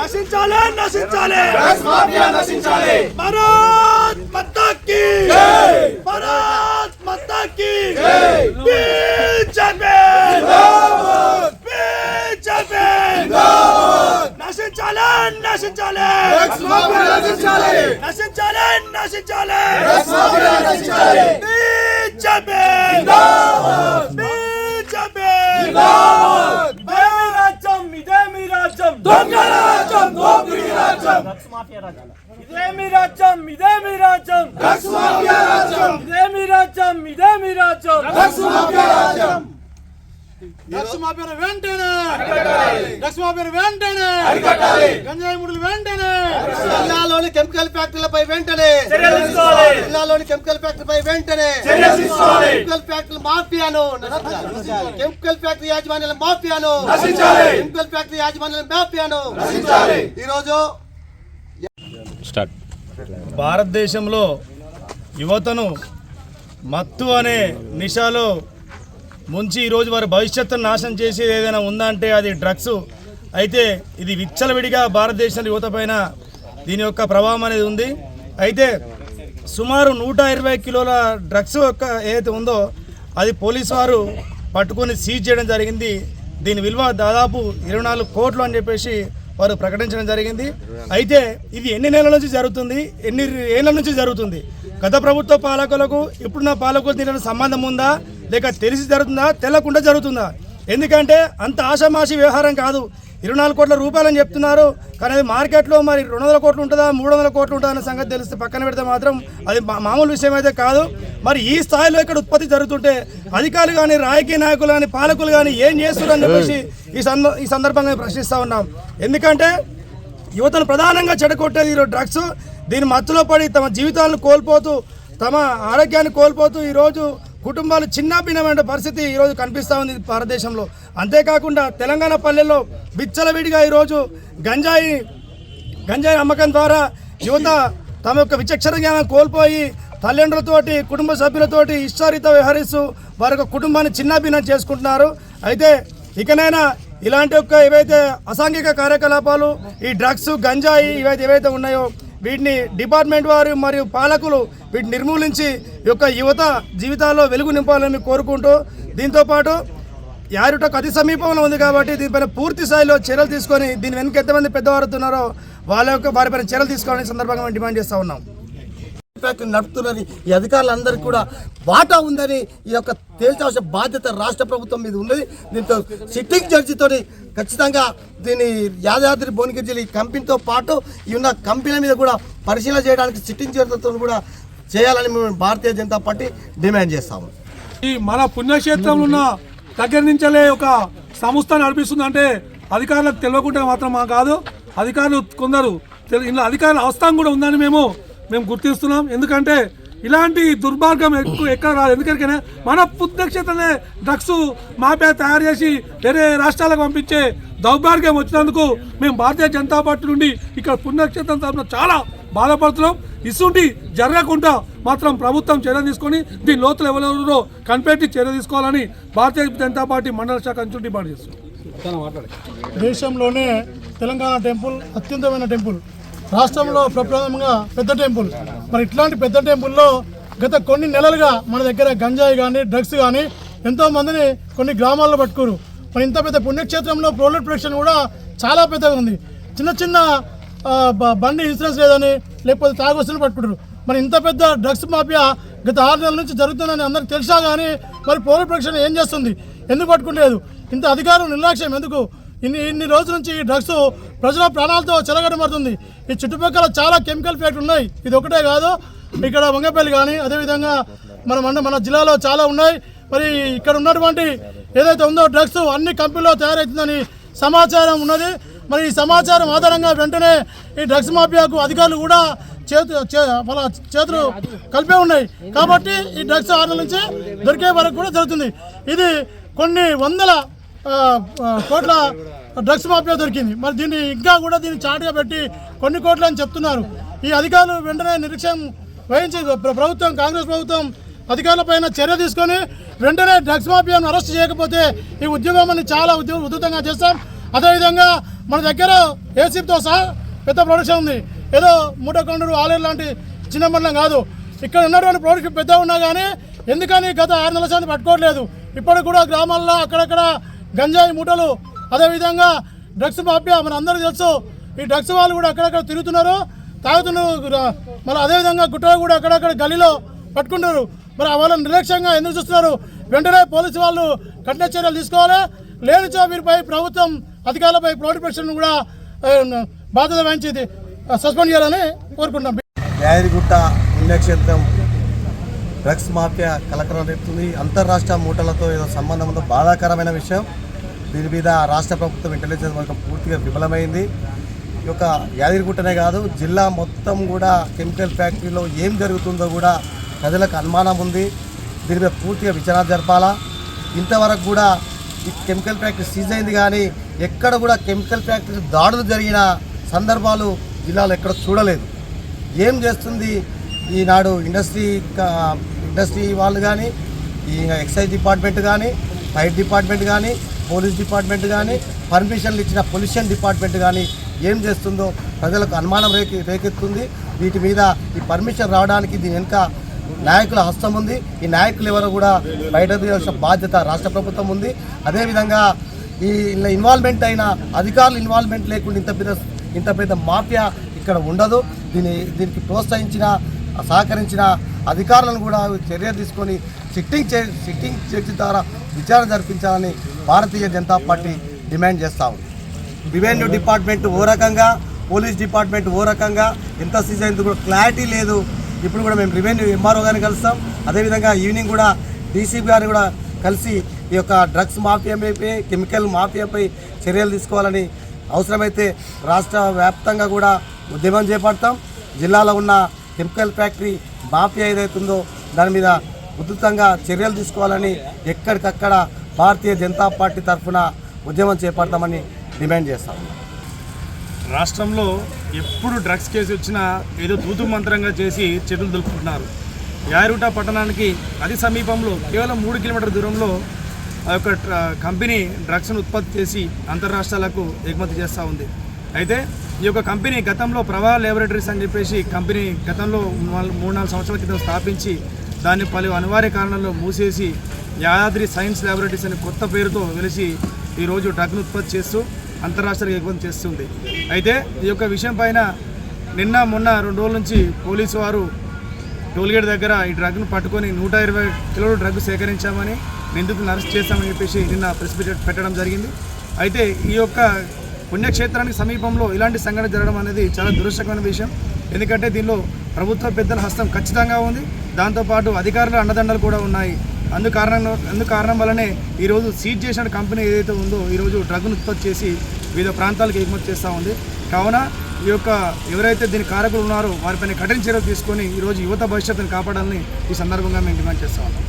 నశించాలి. నశించాలి నశించాలి. భారత్ మాతా కీ భారత్ మాతా కీ బీజేపీ. బీజేపీ. నశించాలి నశించాలి. నశించాలి. నశించాలి నశించాలి. నశించాలి. బీజేపీ. బీజేపీ. రాజ్యం ఇదే మీ రాజ్యం. రాజ్యం ఇదే మీ రాజ్యం ఇదే మీ రాజ్యం! ఇదే మీ రాజ్యం ఇదే మీ రాజ్యం! డ్రగ్స్ వెంటనే! డ్రగ్స్ మాఫియా వెంటనే! అరికట్టాలి! గంజాయి ముడులు వెంటనే! జిల్లాలోని కెమికల్ ఫ్యాక్టరీలపై వెంటనే! చర్యలు తీసుకోవాలి. జిల్లాలోని కెమికల్ ఫ్యాక్టరీపై వెంటనే! కెమికల్ ఫ్యాక్టరీ మాఫియాను. కెమికల్ ఫ్యాక్టరీ యాజమాన్యాల మాఫియాను! నశించాలి. కెమికల్ ఫ్యాక్టరీ యాజమాన్యాల మాఫియాను! నశించాలి! ఈ రోజు భారతదేశంలో యువతను మత్తు అనే నిషాలో ముంచి ఈరోజు వారి భవిష్యత్తును నాశనం చేసేది ఏదైనా ఉందంటే అది డ్రగ్స్. అయితే ఇది విచ్చలవిడిగా భారతదేశంలో యువత పైన దీని యొక్క ప్రభావం అనేది ఉంది. అయితే సుమారు నూట ఇరవై కిలోల డ్రగ్స్ యొక్క ఏదైతే ఉందో అది పోలీసు వారు పట్టుకొని సీజ్ చేయడం జరిగింది. దీని విలువ దాదాపు ఇరవై నాలుగు కోట్లు అని చెప్పేసి వారు ప్రకటించడం జరిగింది. అయితే ఇది ఎన్ని నెలల నుంచి జరుగుతుంది? ఎన్ని ఏళ్ళ నుంచి జరుగుతుంది? గత ప్రభుత్వ పాలకులకు ఇప్పుడున్న పాలకులకు దీని సంబంధం ఉందా? లేక తెలిసి జరుగుతుందా? తెల్లకుండా జరుగుతుందా? ఎందుకంటే అంత ఆషామాషి వ్యవహారం కాదు. ఇరవై నాలుగు కోట్ల రూపాయలని చెప్తున్నారు. కానీ అది మార్కెట్లో మరి రెండు వందల కోట్లు ఉంటుందా మూడు వందల కోట్లు ఉంటుందా అనే సంగతి తెలిస్తే పక్కన పెడితే మాత్రం అది మామూలు విషయం అయితే కాదు. మరి ఈ స్థాయిలో ఇక్కడ ఉత్పత్తి జరుగుతుంటే అధికారులు కానీ రాజకీయ నాయకులు కానీ పాలకులు కానీ ఏం చేస్తున్నారని చెప్పేసి ఈ సంద ఈ సందర్భంగా ప్రశ్నిస్తూ ఉన్నాం. ఎందుకంటే యువతను ప్రధానంగా చెడగొట్టేది ఈరోజు డ్రగ్స్. దీని మత్తులో పడి తమ జీవితాలను కోల్పోతూ తమ ఆరోగ్యాన్ని కోల్పోతూ ఈరోజు కుటుంబాలు చిన్నాభిన్నమైన పరిస్థితి ఈరోజు కనిపిస్తూ ఉంది భారతదేశంలో. అంతేకాకుండా తెలంగాణ పల్లెల్లో విచ్చలవిడిగా ఈరోజు గంజాయి గంజాయి అమ్మకం ద్వారా యువత తమ యొక్క విచక్షణ జ్ఞానం కోల్పోయి తల్లిదండ్రులతోటి కుటుంబ సభ్యులతోటి ఇష్టారిత వ్యవహరిస్తూ వారి యొక్క కుటుంబాన్ని చిన్నాభిన్నం చేసుకుంటున్నారు. అయితే ఇకనైనా ఇలాంటి యొక్క ఏవైతే అసాంఘిక కార్యకలాపాలు ఈ డ్రగ్స్ గంజాయి ఇవైతే ఏవైతే ఉన్నాయో వీటిని డిపార్ట్మెంట్ వారు మరియు పాలకులు వీటిని నిర్మూలించి యొక్క యువత జీవితాల్లో వెలుగు నింపాలని కోరుకుంటూ దీంతోపాటు యారుటకు అతి సమీపంలో ఉంది కాబట్టి దీనిపైన పూర్తి స్థాయిలో చర్యలు తీసుకొని దీని వెనుక ఎంతమంది పెద్దవారు ఉన్నారో వాళ్ళ యొక్క వారిపైన చర్యలు తీసుకోవాలని సందర్భంగా మేము డిమాండ్ చేస్తూ ఉన్నాం. ఫ్యాక్టరీ నడుపుతున్నది. ఈ అధికారులందరికీ కూడా వాటా ఉందని ఈ యొక్క తేల్చాల్సిన బాధ్యత రాష్ట్ర ప్రభుత్వం మీద ఉన్నది. దీంతో సిట్టింగ్ జడ్జితో ఖచ్చితంగా దీని యాదాద్రి భువనగిరి జిల్లా కంపెనీతో పాటు ఈ ఉన్న కంపెనీల మీద కూడా పరిశీలన చేయడానికి సిట్టింగ్ జడ్జితో కూడా చేయాలని మేము భారతీయ జనతా పార్టీ డిమాండ్ చేస్తాము. ఈ మన పుణ్యక్షేత్రంలో ఉన్న దగ్గర నుంచే ఒక సంస్థ నడిపిస్తుందంటే అధికారులకు తెలియకుండా మాత్రం మా కాదు. అధికారులు కొందరు తెలు- ఇందులో అధికారుల అవసరం కూడా ఉందని మేము మేము గుర్తిస్తున్నాం. ఎందుకంటే ఇలాంటి దుర్మార్గం ఎక్కువ ఎక్కడ రాదు. ఎందుకంటే మన పుణ్యక్షేత్రమే డ్రగ్స్ మాపే తయారు చేసి వేరే రాష్ట్రాలకు పంపించే దౌర్భాగ్యం వచ్చినందుకు మేము భారతీయ జనతా పార్టీ నుండి ఇక్కడ పుణ్యక్షేత్రం తరఫున చాలా బాధపడుతున్నాం. ఇసుంటి జరగకుండా మాత్రం ప్రభుత్వం చర్య తీసుకొని దీని లోతులు ఎవరెవరో కనిపెట్టి చర్య తీసుకోవాలని భారతీయ జనతా పార్టీ మండల శాఖ నుంచి డిమాండ్ చేస్తున్నాం. దేశంలోనే తెలంగాణ టెంపుల్ అత్యంతమైన టెంపుల్. రాష్ట్రంలో ప్రప్రథమంగా పెద్ద టెంపుల్. మరి ఇట్లాంటి పెద్ద టెంపుల్లో గత కొన్ని నెలలుగా మన దగ్గర గంజాయి కానీ డ్రగ్స్ కానీ ఎంతో మందిని కొన్ని గ్రామాల్లో పట్టుకోరు. మరి ఇంత పెద్ద పుణ్యక్షేత్రంలో ప్రోలెట్ ప్రొడక్షన్ కూడా చాలా పెద్దగా ఉంది. చిన్న చిన్న బండి ఇన్సూరెన్స్ లేదని లేకపోతే తాగొస్తుని పట్టుకుంటారు. మరి ఇంత పెద్ద డ్రగ్స్ మాఫియా గత ఆరు నెలల నుంచి జరుగుతుందని అందరికి తెలిసా కానీ మరి పోలీస్ ప్రొడక్షన్ ఏం చేస్తుంది? ఎందుకు పట్టుకుంటలేదు? ఇంత అధికారం నిర్లక్ష్యం ఎందుకు? ఇన్ని ఇన్ని రోజుల నుంచి ఈ డ్రగ్స్ ప్రజల ప్రాణాలతో చెలగడమడుతుంది ఈ చుట్టుపక్కల చాలా కెమికల్ ఫ్యాక్టరీ ఉన్నాయి. ఇది ఒకటే కాదు ఇక్కడ వంగపల్లి కానీ అదేవిధంగా మన మన మన జిల్లాలో చాలా ఉన్నాయి. మరి ఇక్కడ ఉన్నటువంటి ఏదైతే ఉందో డ్రగ్స్ అన్ని కంపెనీలో తయారవుతుందని సమాచారం ఉన్నది. మరి ఈ సమాచారం ఆధారంగా వెంటనే ఈ డ్రగ్స్ మాఫియాకు అధికారులు కూడా చేతు చే- వాళ్ళ చేతులు కలిపే ఉన్నాయి. కాబట్టి ఈ డ్రగ్స్ ఆర్డర్ నుంచి దొరికే వరకు కూడా జరుగుతుంది. ఇది కొన్ని వందల కోట్ల డ్రగ్స్ మాఫియా దొరికింది. మరి దీన్ని ఇంకా కూడా దీన్ని చాటుగా పెట్టి కొన్ని కోట్లు అని చెప్తున్నారు. ఈ అధికారులు వెంటనే నిరీక్షణ వహించి ప్రభుత్వం కాంగ్రెస్ ప్రభుత్వం అధికారులపైన చర్య తీసుకొని వెంటనే డ్రగ్స్ మాఫియాను అరెస్ట్ చేయకపోతే ఈ ఉద్యమాన్ని చాలా ఉద్యమ ఉధృతంగా చేస్తాం. అదేవిధంగా మన దగ్గర ఏసీతో సహా పెద్ద ప్రొడక్షన్ ఉంది. ఏదో మూటకొండూరు ఆలేరు లాంటి చిన్న మండలం కాదు. ఇక్కడ ఉన్నటువంటి ప్రొడక్షన్ పెద్ద ఉన్నా కానీ ఎందుకని గత ఆరు నెలల శాతం పట్టుకోవట్లేదు. ఇప్పటికి కూడా గ్రామాల్లో అక్కడక్కడ గంజాయి మూటలు అదేవిధంగా డ్రగ్స్ మాఫియా మన అందరూ తెలుసు ఈ డ్రగ్స్ వాళ్ళు కూడా అక్కడక్కడ తిరుగుతున్నారు తాగుతున్నారు మళ్ళీ అదేవిధంగా గుట్టలో కూడా అక్కడక్కడ గలీలో పట్టుకుంటారు మరి వాళ్ళని నిర్లక్ష్యంగా ఎందుకు చూస్తున్నారు? వెంటనే పోలీసు వాళ్ళు కఠిన చర్యలు తీసుకోవాలి. లేనిచో వీరిపై ప్రభుత్వం అధికారులపై ప్రొటెక్షన్ కూడా బాధ్యత వహించి సస్పెండ్ చేయాలని కోరుకుంటున్నాం. యాదగిరిగుట్ట పుణ్యక్షేత్రం డ్రగ్స్ మాఫియా కలకలం రేపుతుంది. అంతర్రాష్ట్ర మూటలతో ఏదో సంబంధం ఉందో బాధాకరమైన విషయం. దీని మీద రాష్ట్ర ప్రభుత్వం ఇంటెలిజెన్స్ వర్గం పూర్తిగా విఫలమైంది. ఈ యొక్క యాదగిరిగుట్టనే కాదు జిల్లా మొత్తం కూడా కెమికల్ ఫ్యాక్టరీలో ఏం జరుగుతుందో కూడా ప్రజలకు అనుమానం ఉంది. దీని మీద పూర్తిగా విచారణ జరపాలా? ఇంతవరకు కూడా ఈ కెమికల్ ఫ్యాక్టరీ సీజ్ అయింది కానీ ఎక్కడ కూడా కెమికల్ ఫ్యాక్టరీ దాడులు జరిగిన సందర్భాలు జిల్లాలో ఎక్కడ చూడలేదు. ఏం చేస్తుంది ఈనాడు ఇండస్ట్రీ ఇండస్ట్రీ వాళ్ళు కానీ ఈ ఎక్సైజ్ డిపార్ట్మెంట్ కానీ ఫైర్ డిపార్ట్మెంట్ కానీ పోలీస్ డిపార్ట్మెంట్ కానీ పర్మిషన్లు ఇచ్చిన పొల్యూషన్ డిపార్ట్మెంట్ కానీ ఏం చేస్తుందో ప్రజలకు అనుమానం రేకి రేకెత్తుంది. వీటి మీద ఈ పర్మిషన్ రావడానికి దీని వెనుక నాయకుల హస్తం ఉంది. ఈ నాయకులు ఎవరు కూడా బయట తీయాల్సిన బాధ్యత రాష్ట్ర ప్రభుత్వం ఉంది. అదేవిధంగా ఈ ఇలా ఇన్వాల్వ్మెంట్ అయిన అధికారులు ఇన్వాల్వ్మెంట్ లేకుండా ఇంత పెద్ద ఇంత పెద్ద మాఫియా ఇక్కడ ఉండదు. దీని దీనికి ప్రోత్సహించిన సహకరించిన అధికారులను కూడా చర్య తీసుకొని సిట్టింగ్ చే సిట్టింగ్ చర్చి ద్వారా విచారణ జరిపించాలని భారతీయ జనతా పార్టీ డిమాండ్ చేస్తా ఉంది. రెవెన్యూ డిపార్ట్మెంట్ ఓ రకంగా పోలీస్ డిపార్ట్మెంట్ ఓ రకంగా ఎంత సీజ్ అయింది కూడా క్లారిటీ లేదు. ఇప్పుడు కూడా మేము రెవెన్యూ ఎంఆర్ఓ గారిని కలుస్తాం. అదేవిధంగా ఈవినింగ్ కూడా డీసీపీ గారిని కూడా కలిసి ఈ యొక్క డ్రగ్స్ మాఫియాపై కెమికల్ మాఫియాపై చర్యలు తీసుకోవాలని అవసరమైతే రాష్ట్ర వ్యాప్తంగా కూడా ఉద్యమం చేపడతాం. జిల్లాలో ఉన్న కెమికల్ ఫ్యాక్టరీ మాఫియా ఏదైతుందో దాని మీద ఉధృతంగా చర్యలు తీసుకోవాలని ఎక్కడికక్కడ భారతీయ జనతా పార్టీ తరఫున ఉద్యమం చేపడతామని డిమాండ్ చేస్తాం. రాష్ట్రంలో ఎప్పుడు డ్రగ్స్ కేసు వచ్చినా ఏదో తూతు మంత్రంగా చేసి చేతులు దులుపుకుంటున్నారు. యారుట పట్టణానికి అతి సమీపంలో కేవలం మూడు కిలోమీటర్ల దూరంలో ఆ యొక్క ట్ర- కంపెనీ డ్రగ్స్ను ఉత్పత్తి చేసి అంతర్రాష్ట్రాలకు ఎగుమతి చేస్తూ ఉంది. అయితే ఈ యొక్క కంపెనీ గతంలో ప్రవాహ ల్యాబొరేటరీస్ అని చెప్పేసి కంపెనీ గతంలో నాలుగు- మూడు నాలుగు సంవత్సరాల క్రితం స్థాపించి దాన్ని పలు అనివార్య కారణాల్లో మూసేసి యాదాద్రి సైన్స్ ల్యాబొరేటరీస్ అనే కొత్త పేరుతో వెలిసి ఈరోజు డ్రగ్ను ఉత్పత్తి చేస్తూ అంతరాష్ట్రీయ ఎగుమతి చేస్తుంది. అయితే ఈ యొక్క విషయం పైన నిన్న మొన్న రెండు రోజుల నుంచి పోలీసు వారు టోల్గేట్ దగ్గర ఈ డ్రగ్ను పట్టుకొని నూట ఇరవై కిలోలు డ్రగ్ సేకరించామని నిందితులను అరెస్ట్ చేశామని చెప్పేసి నిన్న ప్రెస్ పెట్టడం జరిగింది. అయితే ఈ యొక్క పుణ్యక్షేత్రానికి సమీపంలో ఇలాంటి సంఘటన జరగడం అనేది చాలా దురదృష్టకరమైన విషయం. ఎందుకంటే దీనిలో ప్రభుత్వ పెద్దల హస్తం ఖచ్చితంగా ఉంది. దాంతోపాటు అధికారుల అండదండలు కూడా ఉన్నాయి. అందు కారణంగా అందు కారణం వల్లనే ఈరోజు సీజ్ చేసిన కంపెనీ ఏదైతే ఉందో ఈరోజు డ్రగ్ను ఉత్పత్తి చేసి వివిధ ప్రాంతాలకు ఎగుమతి చేస్తూ ఉంది. కావున ఈ యొక్క ఎవరైతే దీని కారకులు ఉన్నారో వారిపైన కఠిన చర్యలు తీసుకొని ఈరోజు యువత భవిష్యత్తును కాపాడాలని ఈ సందర్భంగా మేము డిమాండ్ చేస్తూ ఉన్నాం.